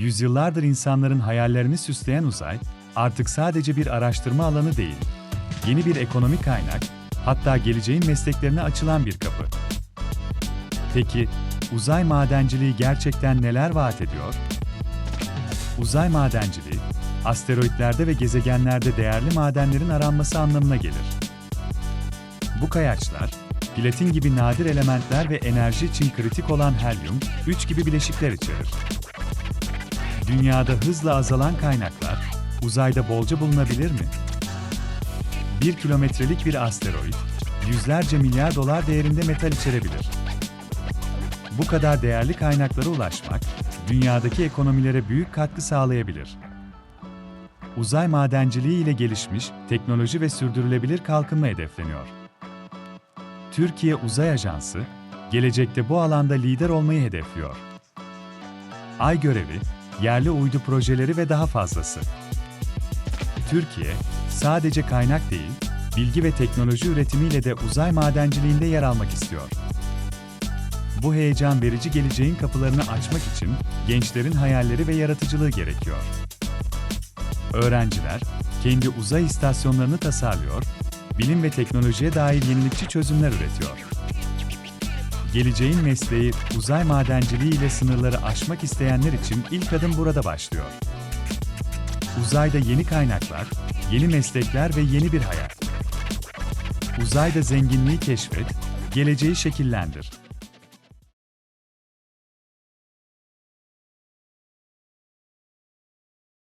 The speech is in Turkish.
Yüzyıllardır insanların hayallerini süsleyen uzay, artık sadece bir araştırma alanı değil, yeni bir ekonomik kaynak, hatta geleceğin mesleklerine açılan bir kapı. Peki, uzay madenciliği gerçekten neler vaat ediyor? Uzay madenciliği, asteroitlerde ve gezegenlerde değerli madenlerin aranması anlamına gelir. Bu kayaçlar, platin gibi nadir elementler ve enerji için kritik olan helyum, 3 gibi bileşikler içerir. Dünyada hızla azalan kaynaklar, uzayda bolca bulunabilir mi? 1 kilometrelik bir asteroid, yüzlerce milyar dolar değerinde metal içerebilir. Bu kadar değerli kaynaklara ulaşmak, dünyadaki ekonomilere büyük katkı sağlayabilir. Uzay madenciliği ile gelişmiş teknoloji ve sürdürülebilir kalkınma hedefleniyor. Türkiye Uzay Ajansı, gelecekte bu alanda lider olmayı hedefliyor. Ay görevi, yerli uydu projeleri ve daha fazlası. Türkiye, sadece kaynak değil, bilgi ve teknoloji üretimiyle de uzay madenciliğinde yer almak istiyor. Bu heyecan verici geleceğin kapılarını açmak için gençlerin hayalleri ve yaratıcılığı gerekiyor. Öğrenciler kendi uzay istasyonlarını tasarlıyor, bilim ve teknolojiye dair yenilikçi çözümler üretiyor. Geleceğin mesleği uzay madenciliği ile sınırları aşmak isteyenler için ilk adım burada başlıyor. Uzayda yeni kaynaklar, yeni meslekler ve yeni bir hayat. Uzayda zenginliği keşfet, geleceği şekillendir.